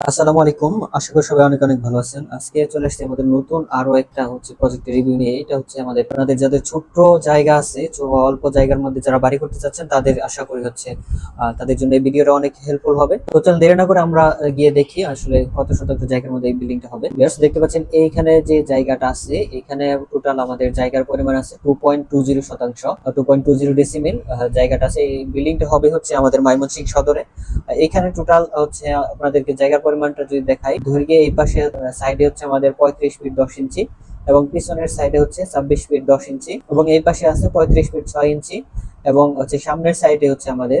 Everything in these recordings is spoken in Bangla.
আসসালামু আলাইকুম। আশা করি সবাই অনেক অনেক ভালো আছেন। আজকে চলে আসছে আমাদের নতুন আরও একটা হচ্ছে প্রজেক্টের রিভিউ নিয়ে। এটা হচ্ছে আমাদের আপনাদের যাদের ছোট্ট জায়গা আছে অল্প জায়গার মধ্যে যারা বাড়ি করতে চাচ্ছেন, তাদের আশা করি হচ্ছে তাদের জন্য এই ভিডিওটা অনেক হেল্পফুল হবে। তো চল দেরি না করে আমরা গিয়ে দেখি আসলে কত শতাংশ জায়গার মধ্যে এই বিল্ডিংটা হবে। দেখতে পাচ্ছেন এইখানে যে জায়গাটা আছে, এখানে টোটাল আমাদের জায়গার পরিমাণ আছে টু পয়েন্ট টু জিরো শতাংশ two point two zero decimal জায়গাটা আছে। এই বিল্ডিংটা হবে হচ্ছে আমাদের ময়মনসিংহ সদরে। এখানে টোটাল হচ্ছে, আপনাদেরকে জায়গার পরিমাণটা যদি দেখাই, ধরিয়ে এই পাশে সাইডে হচ্ছে আমাদের পঁয়ত্রিশ ফিট দশ ইঞ্চি এবং পিছনের সাইডে হচ্ছে ছাব্বিশ ফিট দশ ইঞ্চি এবং এই পাশে আছে পঁয়ত্রিশ ফিট ছয় ইঞ্চি এবং হচ্ছে সামনের সাইডে হচ্ছে আমাদের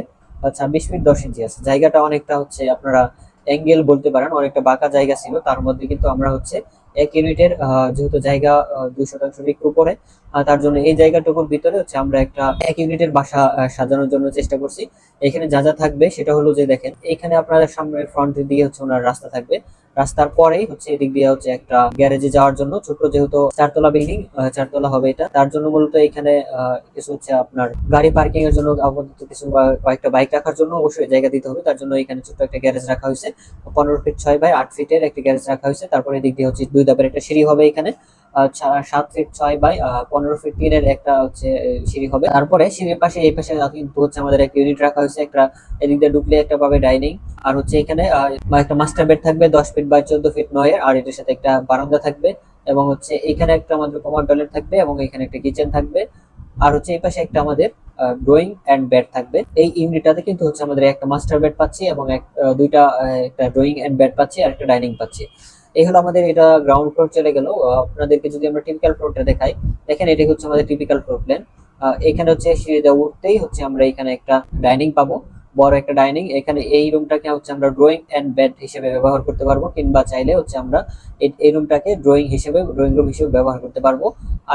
ছাব্বিশ ফিট দশ ইঞ্চি আছে। জায়গাটা অনেকটা হচ্ছে আপনারা অ্যাঙ্গেল বলতে পারেন, অনেকটা বাঁকা জায়গা ছিল, তার মধ্যে কিন্তু আমরা হচ্ছে এক ইউনিটের যেহেতু জায়গা দুই শতাংশ উপরে তার জন্য এই জায়গাটুকুর ভিতরে হচ্ছে আমরা একটা এক ইউনিটের বাসা সাজানোর জন্য চেষ্টা করছি। এখানে যা যা থাকবে সেটা হলো যে দেখেন, এখানে আপনাদের সামনে ফ্রন্ট দিয়ে হচ্ছে ওনার রাস্তা থাকবে। রাস্তার পরেই হচ্ছে এদিক দিয়ে হচ্ছে একটা গ্যারেজে যাওয়ার জন্য ছোট যেহেতু চারতলা বিল্ডিং চারতলা হবে এটা। তার জন্য মূলত এখানে কিছু হচ্ছে আপনার গাড়ি পার্কিং এর জন্য আপাতত কিছু কয়েকটা বাইক রাখার জন্য অবশ্যই জায়গা দিতে হবে। তার জন্য এখানে ছোট একটা গ্যারেজ রাখা হয়েছে। পনেরো ফিট ছয় বাই আট ফিটের একটা গ্যারেজ রাখা হয়েছে। তারপরে এদিক দিয়ে হচ্ছে দুই ধাপের একটা সিঁড়ি হবে এখানে। সাত ফিট ছয় বাই পনেরো ফিট তিনের একটা হচ্ছে সিঁড়ি হবে। তারপরে সিঁড়ির পাশে, এই পাশে কিন্তু হচ্ছে আমাদের একটা ইউনিট রাখা হয়েছে, একটা এদিক দিয়ে ঢুকলে একটা পাবে ডাইনিং আর হচ্ছে এখানে একটা মাস্টার বেড থাকবে, দশ ফিট বাই চোদ্দ ফিট নয় আর এটার সাথে একটা বারান্দা থাকবে। এবং হচ্ছে এখানে একটা আমাদের কমন টয়লেট থাকবে এবং এখানে একটা কিচেন থাকবে। আর হচ্ছে এই পাশে একটা আমাদের ড্রয়িং অ্যান্ড বেড থাকবে। এই ইউনিটটাতে কিন্তু হচ্ছে আমাদের একটা মাস্টার বেড পাচ্ছি এবং এক দুইটা একটা ড্রয়িং অ্যান্ড বেড পাচ্ছি আর একটা ডাইনিং পাচ্ছি। এই হলো আমাদের এটা গ্রাউন্ড ফ্লোর চলে গেল। আপনাদেরকে যদি আমরা টিপিক্যাল ফ্লোরটা দেখাই, দেখেন এটা হচ্ছে আমাদের টিপিক্যাল ফ্লোর প্ল্যান এখানে হচ্ছে সিঁড়ি দিয়ে উঠতেই হচ্ছে আমরা এখানে একটা ডাইনিং পাবো। বড় একটা ডাইনিং এখানে এই রুমটাকে হচ্ছে আমরা ড্রয়িং অ্যান্ড বেড হিসেবে ব্যবহার করতে পারব, কিংবা চাইলে হচ্ছে আমরা এই রুমটাকে ড্রয়িং হিসেবে ড্রয়িং রুম হিসেবে ব্যবহার করতে পারব।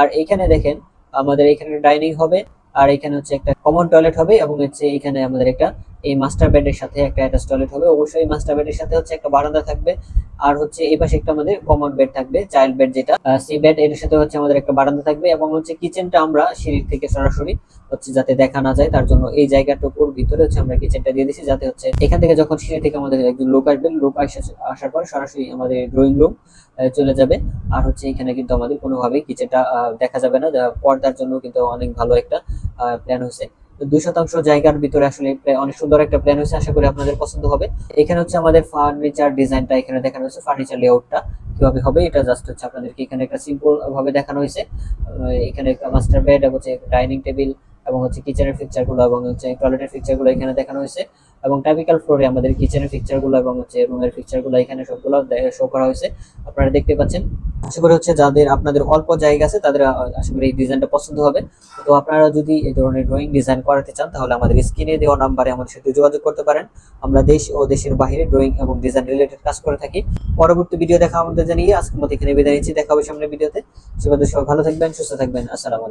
আর এখানে দেখেন, আমাদের এখানে ডাইনিং হবে, আর এখানে হচ্ছে একটা কমন টয়লেট হবে, এবং হচ্ছে এখানে আমাদের একটা এই মাস্টার বেডের সাথে একটা অ্যাটাচ টয়লেট হবে। অবশ্যই মাস্টার বেডের সাথে হচ্ছে একটা বারান্দা থাকবে। আর হচ্ছে এই পাশে একটা আমাদের কমন বেড থাকবে চাইল্ড বেড যেটা। সি বেড এর সাথে হচ্ছে আমাদের একটা বারান্দা থাকবে এবং হচ্ছে কিচেনটা আমরা সিঁড়ির থেকে সরাসরি হচ্ছে যাতে দেখা না যায়, তার জন্য এই জায়গাটুকুর ভিতরে হচ্ছে আমরা কিচেনটা দিয়ে দিচ্ছি যাতে হচ্ছে এখান থেকে যখন সিঁড়ি থেকে আমাদের একজন লোক আসবে, লোক আসা- আসার পর সরাসরি আমাদের ড্রয়িং রুম চলে যাবে। আর হচ্ছে এখানে কিন্তু আমাদের কোনোভাবেই কিচেনটা দেখা যাবে না। পর্দার জন্য কিন্তু অনেক ভালো একটা প্ল্যান হয়েছে। দুই শতাংশ জায়গার ভিতরে আসলে অনেক সুন্দর একটা প্ল্যান হয়েছে, আশা করি আপনাদের পছন্দ হবে। এখানে হচ্ছে আমাদের ফার্নিচার ডিজাইনটা এখানে দেখানো হয়েছে ফার্নিচার লেআউটটা কীভাবে হবে, এটা জাস্ট হচ্ছে আপনাদেরকে এখানে একটা সিম্পল ভাবে দেখানো হয়েছে। এখানে মাস্টার বেড এবং হচ্ছে ডাইনিং টেবিল এবং হচ্ছে কিচেনের ফিকচারগুলো এবং হচ্ছে টয়লেটের ফিকচারগুলো এখানে দেখানো হয়েছে। এবং টাইপিক্যাল ফ্লোরে আমাদের কিচেনের ফিকচারগুলো এবং হচ্ছে রুমের ফিকচারগুলো এখানে সবগুলো শো করা হয়েছে। আপনারা দেখতে পাচ্ছেন আশা করি হচ্ছে যাদের আপনাদের অল্প জায়গা আছে, তাদের আশা করি এই ডিজাইনটা পছন্দ হবে। তো আপনারা যদি এই ধরনের ড্রয়িং ডিজাইন করাতে চান, তাহলে আমাদের স্ক্রিনে দেওয়া নাম্বারে আমাদের সাথে যোগাযোগ করতে পারেন। আমরা দেশ ও দেশের বাইরে ড্রয়িং এবং ডিজাইন রিলেটেড কাজ করে থাকি। পরবর্তী ভিডিও দেখা আমাদের জানিয়ে আজকের মতো এখানে বিদায় নিচ্ছি। দেখা হবে সামনের ভিডিওতে সে সবাই ভালো থাকবেন, সুস্থ থাকবেন। আসসালামু